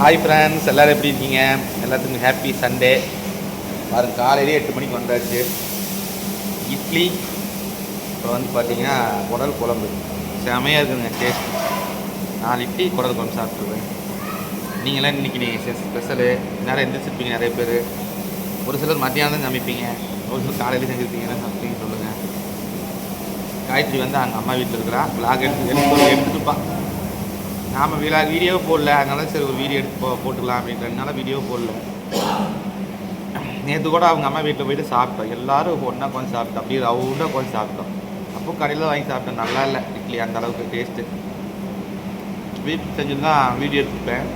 Hi friends எல்லோரும் எப்படி இருக்கீங்க? எல்லாத்துக்கும் ஹாப்பி சண்டே பாருங்க காலையிலே எட்டு மணிக்கு வந்தாச்சு. இட்லி இப்போ வந்து பார்த்தீங்கன்னா குடல் குழம்பு. செமையாக இருக்குங்க டேஸ்ட் நாலு இட்லி குடல் குழம்பு சாப்பிட்ருவேன் நீங்களாம் இன்றைக்கி நீங்கள் ஸ்பெஷலு நேரம் எந்திரிச்சிருப்பீங்க நிறைய பேர். ஒரு சிலர் மத்தியானம் தான் சமைப்பீங்க ஒரு சிலர் காலையில் செஞ்சுருப்பீங்க என்ன சமைப்பீங்க சொல்லுங்கள் காயத்ரி வந்து அங்கே அம்மா வீட்டில் இருக்கிறா. பிளாக் எடுத்து எடுத்து எடுத்துட்டுப்பா நாம் வீலா வீடியோ போடல. அதனால சரி ஒரு வீடியோ எடுத்து போ போட்டுக்கலாம் அப்படின்றதுனால வீடியோ போடல. நேற்று கூட அவங்க அம்மா வீட்டில் போயிட்டு சாப்பிட்டோம். எல்லோரும் ஒன்றா கொஞ்சம் சாப்பிட்டோம். அப்படியே ரவுண்டாக கொஞ்சம் சாப்பிட்டோம். அப்போ கடையில் வாங்கி சாப்பிட்டோம் நல்லா இல்லை. இட்லி அந்த அளவுக்கு டேஸ்ட்டு வீட்டுக்கு செஞ்சுருந்தா வீடியோ எடுத்துப்பேன்.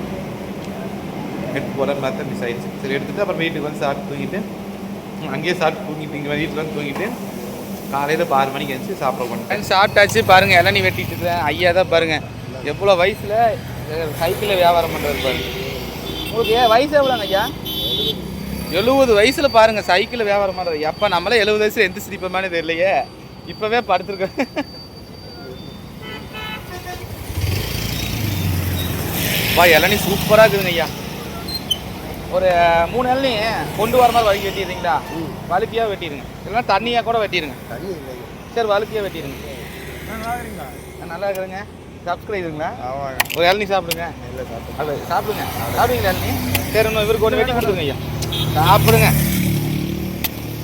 எடுத்து போகிறேன் பார்த்தா மிஸ் ஆயிடுச்சு. சரி எடுத்துகிட்டு அப்புறம் வீட்டுக்கு வந்து சாப்பிட்டு தூங்கிட்டு அங்கேயே சாப்பிட்டு தூங்கிட்டு இங்கே வீட்டில் வந்து தூங்கிட்டு காலையில் இப்போ ஆறு மணிக்கு எழுந்துச்சு சாப்பிட போனேன் சாப்பிட்டாச்சு பாருங்கள் இளநீ வெட்டிட்டு இருக்கேன். ஐயா தான் பாருங்கள் எவ்வளோ வயசில் சைக்கிளில் வியாபாரம் பண்ணுறது பாருங்க உங்களுக்கு ஏன் வயசு எவ்வளோங்க ஐயா? எழுபது வயசில் பாருங்கள் சைக்கிளில் வியாபாரம் பண்ணுறது எப்போ நம்மளே எழுபது வயசில் எந்த சிரிப்பமானே தெரியலையே. இப்போவே படுத்துருக்கேன் வா இளநீ சூப்பராக இருக்குதுங்க ஐயா. ஒரு மூணு இளநீ கொண்டு வர மாதிரி வழுக்கி வெட்டிடுறீங்களா? வழுக்கியாக வெட்டிடுங்க. இல்லைன்னா தண்ணியாக கூட வெட்டிடுங்க. சரி வழுக்கியாக வெட்டிடுங்க. நல்லா இருக்குதுங்க. சப்ஸ்கிரைபுங்களா ஆமாங்க. ஒரு இளநீ சாப்பிடுங்க. இல்லை சாப்பிட்டு அது சாப்பிடுங்க. சாப்பிடுங்களா இளநீ? சரி இன்னும் இவருக்கு ஒன்று வெட்டி கொடுத்துருங்க ஐயா. சாப்பிடுங்க.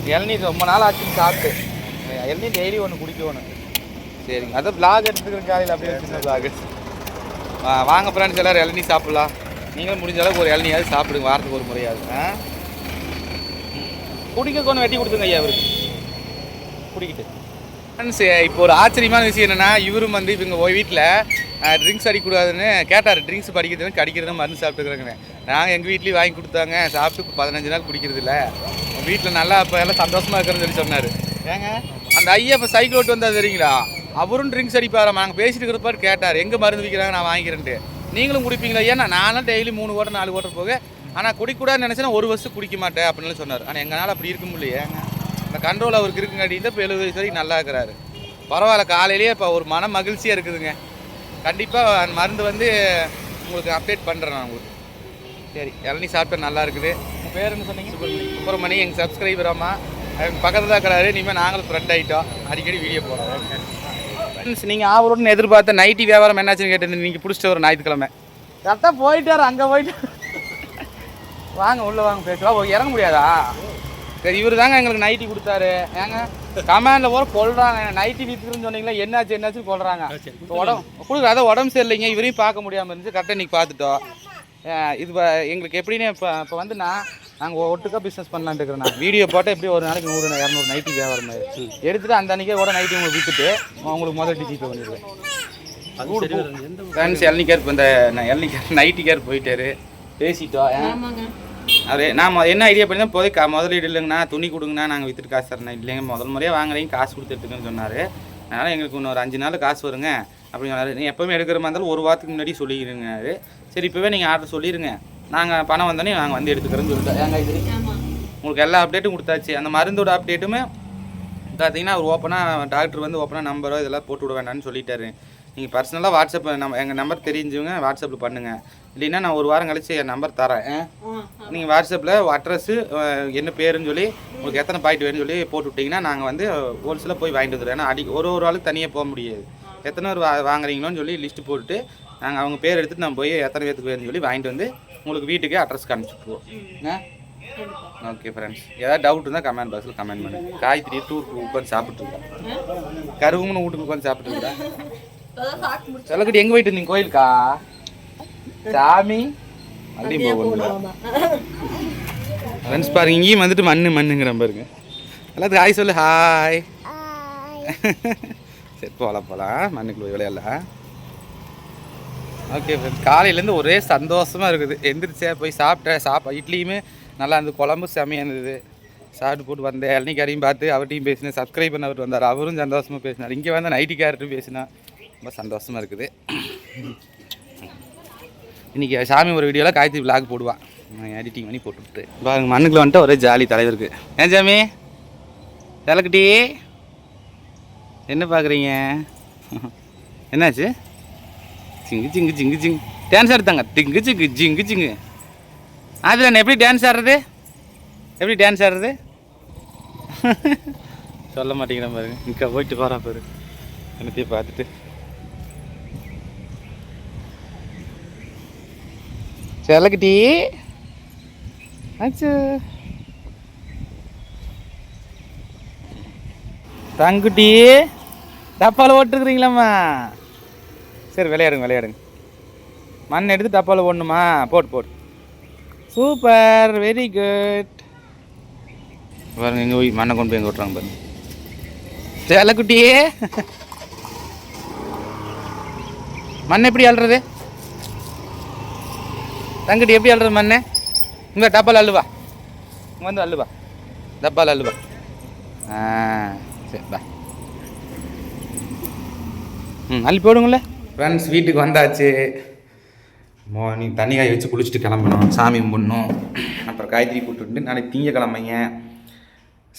இளநீ ரொம்ப நாள் ஆச்சுன்னு சாப்பிட்டு. இளநீ டெய்லி ஒன்று குடிக்கணும். சரிங்க. அதான் பிளாக் எடுத்துக்கிற காலையில் அப்படியே சின்ன பிளாக் வாங்க ஃப்ரெண்ட்ஸ் எல்லோரும் இளநீ சாப்பிட்லாம். நீங்களும் முடிஞ்ச அளவுக்கு ஒரு இளநியாவது சாப்பிடுங்க. வாரத்துக்கு ஒரு முறையாவது. ஆ? குடிக்க கொண்டு வெட்டி கொடுத்துங்க ஐயா இவருக்கு. குடிக்கிட்டு. ஃப்ரெண்ட்ஸ் இப்போ ஒரு ஆச்சரியமான விஷயம் என்னென்னா இவரும் வந்து இவங்க வீட்டில் ட்ரிங்க்ஸ் அடிக்கக்கூடாதுன்னு கேட்டார். ட்ரிங்க்ஸ் படிக்கிறதுன்னு கடிக்கிறது மருந்து சாப்பிட்டுக்கிறேங்க நாங்கள் எங்கள் வீட்லேயும் வாங்கி கொடுத்தாங்க. சாப்பிட்டு இப்போ பதினஞ்சு நாள் குடிக்கிறது இல்லை. வீட்டில் நல்லா இப்போ எல்லாம் சந்தோஷமாக இருக்கிறேன்னு சொல்லி சொன்னார். ஏங்க அந்த ஐயா இப்போ சைக்கிள் ஓட்டு வந்தால் தெரியுங்களா? அவரும் ட்ரிங்க்ஸ் அடிப்பாராம் நாங்கள் பேசிட்டு இருக்கிறப்பாரு கேட்டார். எங்கே மருந்து விற்கிறாங்க நான் வாங்கிக்கிறேன்ட்டு. நீங்களும் குடிப்பீங்களா? ஏன்னா நானும் டெய்லி மூணு ஓட்டர் நாலு ஓட்டர் போக ஆனால் குடிக்கூடாதுன்னு நினச்சேன்னா ஒரு வருஷம் குடிக்க மாட்டேன் அப்படின்னு சொன்னார். ஆனால் எங்களால் அப்படி இருக்க முடியல ஏங்க அந்த கண்ட்ரோல் அவருக்கு இருக்குங்காட்டி இப்போ எழுபது வயசு வரைக்கும் நல்லா இருக்கிறாரு. பரவாயில்ல காலையிலேயே இப்போ ஒரு மன மகிழ்ச்சியாக இருக்குதுங்க. கண்டிப்பாக அந்த மருந்து வந்து உங்களுக்கு அப்டேட் பண்ணுறேன் நான் உங்களுக்கு. சரி இளநீ சாப்பிட்டா நல்லா இருக்குது. உங்கள் பேர் என்ன சொன்னீங்க? சுப்பிரமணி. எங்கள் சப்ஸ்கிரைபர் அம்மா. எங்கள் பக்கத்தில் தான் இருக்கிறாரு இனிமேல் நாங்களும் ஃப்ரெண்ட் ஆகிட்டோம் அடிக்கடி வீடியோ போடுறோம். ஃப்ரெண்ட்ஸ் நீங்கள் ஆவரோன்னு எதிர்பார்த்த நைட்டி வியாபாரம் என்னாச்சுன்னு கேட்டு நீங்கள் பிடிச்சிட்டு ஒரு ஞாயிற்றுக்கிழமை. கரெக்டாக போயிட்டாரு அங்கே போயிட்டு. வாங்க உள்ளே வாங்க பேசுவா ஓ இறங்க முடியாதா? சரி இவர் தாங்க எங்களுக்கு நைட்டி கொடுத்தாரு. ஏங்க கமாண்டில் போகிற கொள்றாங்க. நைட்டி விற்கிறேன்னு சொன்னீங்களா என்னாச்சு என்னாச்சு கொள்றாங்க. உடம்பு கொடுக்குற அதான் உடம்பு சரியில்லைங்க. இவரையும் பார்க்க முடியாமல் இருந்துச்சு. கரெக்டாக இன்றைக்கி பார்த்துட்டோம். இது எங்களுக்கு எப்படின்னு இப்போ இப்போ வந்து நான் நாங்கள் ஒட்டுக்கா பிஸ்னஸ் பண்ணலான்ட்டு இருக்கிறேன் நான் வீடியோ போட்டால் எப்படி ஒரு நாளைக்கு நூறு இரநூறு நைட்டி வியாபாரம் ஆயிடுச்சு. எடுத்துகிட்டு அந்த அன்றைக்கே கூட நைட்டி உங்களுக்கு விற்றுட்டு உங்களுக்கு முதல் டிஜிபே பண்ணிடுவேன் ஃப்ரெண்ட்ஸ் இப்போ இந்த நான் இளநீ கேர் நைட்டி கேர் போயிட்டாரு. பேசிட்டோம். அவரு நான் என்ன ஐடியா பண்ணி தான் போய் கா முதலீடு இல்லைங்கண்ணா துணி கொடுங்கண்ணா நாங்கள் விற்றுட்டு காசு தரேன் இல்லைங்க முதல் முறையாக வாங்குறீங்க காசு கொடுத்துட்டுங்கன்னு சொன்னார். அதனால் எங்களுக்கு இன்னும் ஒரு அஞ்சு நாள் காசு வருங்க அப்படின்னு சொன்னார். நீ எப்போவுமே எடுக்கிற மாதிரி இருந்தாலும் ஒரு வாரத்துக்கு முன்னாடி சொல்லிடுங்க சரி இப்போவே நீங்கள் ஆர்டர் சொல்லிடுங்க. நாங்கள் பணம் வந்தோடனே நாங்கள் வந்து எடுத்துக்கிறோன்னு சொல்லிட்டோம். ஏங்க இது? உங்களுக்கு எல்லா அப்டேட்டும் கொடுத்தாச்சு. அந்த மருந்தோட அப்டேட்டுமே பார்த்தீங்கன்னா அவர் ஓப்பனாக டாக்டர் வந்து ஓப்பனாக நம்பரோ இதெல்லாம் போட்டு விட வேண்டாம்னு சொல்லிட்டாரு. நீங்கள் பர்சனலாக வாட்ஸ்அப் நம்ம எங்கள் நம்பர் தெரிஞ்சவங்க வாட்ஸ்அப்பில் பண்ணுங்கள் இல்லைன்னா நான் ஒரு வாரம் கழிச்சு என் நம்பர் தரேன். நீங்கள் வாட்ஸ்அப்பில் அட்ரஸ்ஸு என்ன பேருன்னு சொல்லி உங்களுக்கு எத்தனை பாக்கெட் வேணும்னு சொல்லி போட்டு விட்டிங்கன்னா நாங்கள் வந்து ஹோல்சேலாக போய் வாங்கிட்டு வந்துடுவோம் ஏன்னா அடி ஒரு ஒரு ஆளுக்கு தனியாக போக முடியாது. எத்தனை பேர் வா வாங்குறீங்களோன்னு சொல்லி லிஸ்ட்டு போட்டுட்டு நாங்கள் அவங்க பேர் எடுத்துட்டு நம்ம போய் எத்தனை பேருக்கு வேணும்னு சொல்லி வாங்கிட்டு வந்து உங்களுக்கு வீட்டுக்கே அட்ரஸ்க்கு அனுப்பிச்சுட்ருவோம் ஆ? ஓகே ஃப்ரெண்ட்ஸ் ஏதாவது டவுட் இருந்தால் கமெண்ட் பாக்ஸில் கமெண்ட் பண்ணுங்க. காய்கறி டூருக்கு உட்காந்து சாப்பிட்ருக்கேன் கருவுன்னு வீட்டுக்கு உட்காந்து சாப்பிட்ருக்கேன் சொல்லக்கட்டி எங்கே போயிட்டு இருந்தீங்க? கோயிலுக்கா? சாமி மறுபடியும் போகணும் ஃப்ரெண்ட்ஸ் பாருங்க இங்கேயும் வந்துட்டு மண்ணு மண்ணுங்கிற பாருங்க. எல்லாத்துக்கும் ஹாய் சொல்லு ஹாய் சரி போகலாம் போகலாம் மண்ணுக்குள்ள போய் விளையாடலாம். ஓகே ஃப்ரெண்ட்ஸ் காலையிலேருந்து ஒரே சந்தோஷமாக இருக்குது. எந்திரிச்சே போய் சாப்பிட்டேன் சாப்பா இட்லியுமே நல்லா இருந்தது. குழம்பு செமையாக இருந்தது. சாப்பிட்டு போட்டு வந்தேன். இளநிக்காரையும் பார்த்து அவர்கிட்டையும் பேசினேன். சப்ஸ்கிரைப் பண்ண அவர் வந்தார். அவரும் சந்தோஷமாக பேசினார். இங்கே வந்து நைட்டி கேரட்டும் பேசினா? ரொம்ப சந்தோஷமாக இருக்குது. இன்றைக்கி சாமி ஒரு வீடியோவில் காய்ச்சி விளாக் போடுவான் நான் எடிட்டிங் பண்ணி போட்டுவிட்டு. பாருங்க மண்ணுக்குள்ள வந்துட்டு ஒரே ஜாலி தலைவருக்கு ஏன் சாமி? தலைக்குட்டி. என்ன பார்க்குறீங்க என்னாச்சு? சிங்கு சிங்கு சிங்கு சிங்கு. டான்ஸ் ஆடுத்தாங்க. திங்கு சிங்கு ஜிங்கு ஜிங்கு அதில் எப்படி டான்ஸ் ஆடுறது? எப்படி டான்ஸ் ஆடுறது? சொல்ல மாட்டேங்கிறேன் பாருங்க. இங்கே போயிட்டு போகிறா பாரு. என்னத்தையும் பார்த்துட்டு. செல்லக்குட்டி ஆச்சு. தங்குட்டி டப்பாவில் ஓட்டுருக்குறீங்களாம்மா? சரி விளையாடுங்க விளையாடுங்க. மண் எடுத்து டப்பாவில் போடணுமா போட்டு போட்டு சூப்பர் வெரி குட். பாருங்க எங்கே போய் மண்ணை கொண்டு போய் எங்கே ஓட்டுறாங்க பாருங்க. செல்லக்குட்டியே மண் எப்படி அள்ளுறது? தங்கட்டி எப்படி அழுற மண்ணே? இங்கே டப்பால் அள்ளுவா இங்கே வந்து அள்ளுவா டப்பால் அள்ளுவா ஆ சரி பா ம் அள்ளி போடுங்களே ஃப்ரெண்ட்ஸ் வீட்டுக்கு வந்தாச்சு. மார்னிங் தண்ணி காய வச்சு குளிச்சுட்டு கிளம்பணும். சாமி கும்பிடணும். அப்புறம் காய்கறி கூப்பிட்டு நாளைக்கு திங்கக்கிழமைங்க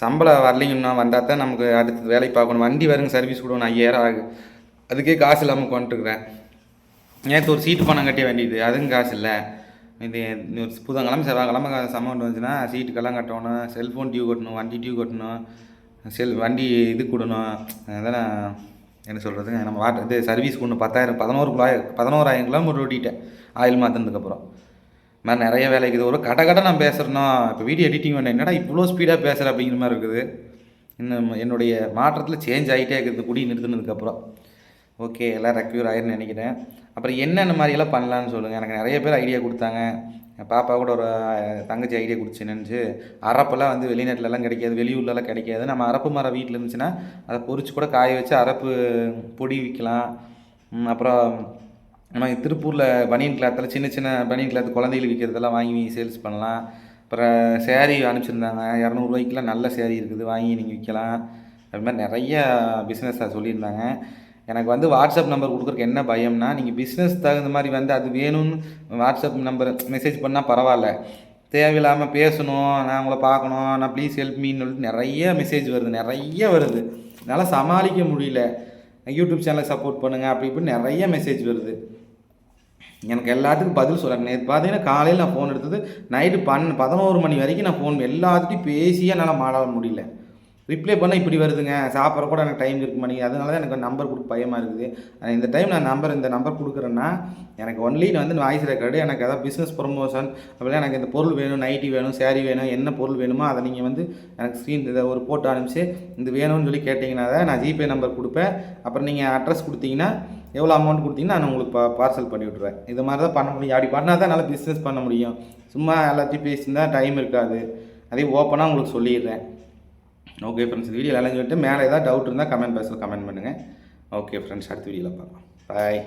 சம்பளம் வரலைங்கன்னா வந்தால் தான் நமக்கு அடுத்தது வேலைக்கு பார்க்கணும். வண்டி வருங்க சர்வீஸ் கொடுக்கணும். ஐயாயிரம் ஆகு அதுக்கே காசு இல்லாமல் கொண்டுருக்குறேன் நேற்று ஒரு சீட்டு பணம் கட்ட வேண்டியது. அதுவும் காசு இல்லை. இது புதன்கிழமை செவ்வாய்க்கிழமை சமௌண்ட் வந்துச்சுன்னா சீட்டுக்கெல்லாம் கட்டணும் செல்ஃபோன் டியூ கட்டணும் வண்டி டியூ கட்டணும் செல் வண்டி இது கொடுணும். அதெல்லாம் என்ன சொல்கிறதுங்க நம்ம வாட்டர் இது சர்வீஸ் ஒன்று பத்தாயிரம் பதினோரு குழாய் பதினோராயிரம் கிலோமீட்டர் ஓட்டிட்டேன் ஆயில் மாற்றினதுக்கப்புறம் மாதிரி நிறைய வேலைக்கு இது ஒரு கடை கடை நான் பேசுகிறேன்னா இப்போ வீடியோ எடிட்டிங் பண்ணேன் என்னடா இவ்வளோ ஸ்பீடாக பேசுகிற அப்படிங்கிற மாதிரி இருக்குது. இன்னும் என்னுடைய மாற்றத்தில் சேஞ்ச் ஆகிட்டே இருக்குது. குடி நிறுத்தினதுக்கப்புறம் ஓகே எல்லாம் ரெக்யூர் ஆயிருன்னு நினைக்கிறேன். அப்புறம் என்னென்ன மாதிரியெல்லாம் பண்ணலான்னு சொல்லுங்கள் எனக்கு நிறைய பேர் ஐடியா கொடுத்தாங்க. என் பாப்பா கூட ஒரு தங்கச்சி ஐடியா கொடுத்து நினச்சி அரப்பெல்லாம் வந்து வெளிநாட்டிலலாம் கிடைக்காது வெளியூர்லலாம் கிடைக்காது. நம்ம அரப்பு மரம் வீட்டில் இருந்துச்சுன்னா அதை பொறிச்சு கூட காய வச்சு அரப்பு பொடி விற்கலாம் அப்புறம் நம்ம திருப்பூரில் பனியன் கிளாத்தில் சின்ன சின்ன பனியன் கிளாத் குழந்தைகள் விற்கிறதெல்லாம் வாங்கி சேல்ஸ் பண்ணலாம். அப்புறம் சேரீ அனுப்பிச்சிருந்தாங்க. இரநூறுவாய்க்குலாம் நல்ல சேரீ இருக்குது வாங்கி நீங்கள் விற்கலாம் அது மாதிரி நிறைய பிஸ்னஸ் சொல்லியிருந்தாங்க. எனக்கு வந்து வாட்ஸ்அப் நம்பர் கொடுக்குறக்கு என்ன பயம்னா நீங்கள் பிஸ்னஸ் தகுந்த மாதிரி வந்து அது வேணும்னு வாட்ஸ்அப் நம்பர் மெசேஜ் பண்ணால் பரவாயில்ல. தேவையில்லாமல் பேசணும் நான் உங்களை பார்க்கணும் நான் ப்ளீஸ் ஹெல்ப் மீன்னு சொல்லிட்டு நிறைய மெசேஜ் வருது நிறைய வருது. என்னால் சமாளிக்க முடியல. யூடியூப் சேனலை சப்போர்ட் பண்ணுங்கள் அப்படி இப்படி நிறைய மெசேஜ் வருது. எனக்கு எல்லாத்துக்கும் பதில் சொல்கிறேன் நேற்று பார்த்தீங்கன்னா காலையில் நான் ஃபோன் எடுத்தது நைட்டு பன் பதினோரு மணி வரைக்கும் நான் ஃபோன் எல்லாத்துட்டையும் பேசியே என்னால் மாட முடியல. ரிப்ளை பண்ணால் இப்படி வருதுங்க. சாப்பிட்ற கூட எனக்கு டைம் இருக்க மாட்டேங்குது அதனால தான் எனக்கு நம்பர் கொடுக்க பயமாக இருக்குது. இந்த டைம் நான் நம்பர் இந்த நம்பர் கொடுக்குறேன்னா எனக்கு ஒன்லி வந்து வாய்ஸ் ரெக்கார்டு எனக்கு அதாவது பிஸ்னஸ் ப்ரொமோஷன் அப்படிலாம் எனக்கு இந்த பொருள் வேணும் நைட்டி வேணும் சேரீ வேணும் என்ன பொருள் வேணுமோ அதை நீங்கள் வந்து எனக்கு ஸ்க்ரீன் இதை ஒரு போட்டோ அனுப்பிச்சு இது வேணும்னு சொல்லி கேட்டிங்கன்னா தான் நான் ஜிபே நம்பர் கொடுப்பேன். அப்புறம் நீங்கள் அட்ரஸ் கொடுத்தீங்கன்னா எவ்வளோ அமௌண்ட் கொடுத்தீங்கன்னா நான் உங்களுக்கு பா பார்சல் பண்ணி விட்ருவேன் இது மாதிரி தான் பண்ண முடியும். அப்படி பண்ணால் தான் நல்லா பிஸ்னஸ் பண்ண முடியும். சும்மா எல்லாத்தையும் பேசியிருந்தால் டைம் இருக்காது. அதே ஓப்பனாக உங்களுக்கு சொல்லிடுறேன். ஓகே ஃப்ரெண்ட்ஸ் வீடியோ எல்லாம் சொல்லிட்டு மேலே ஏதாவது டவுட் இருந்தால் கமெண்ட் பாக்ஸில் கமெண்ட் பண்ணுங்கள் ஓகே ஃப்ரெண்ட்ஸ் அடுத்த வீடியோவில் பார்க்கலாம். பாய்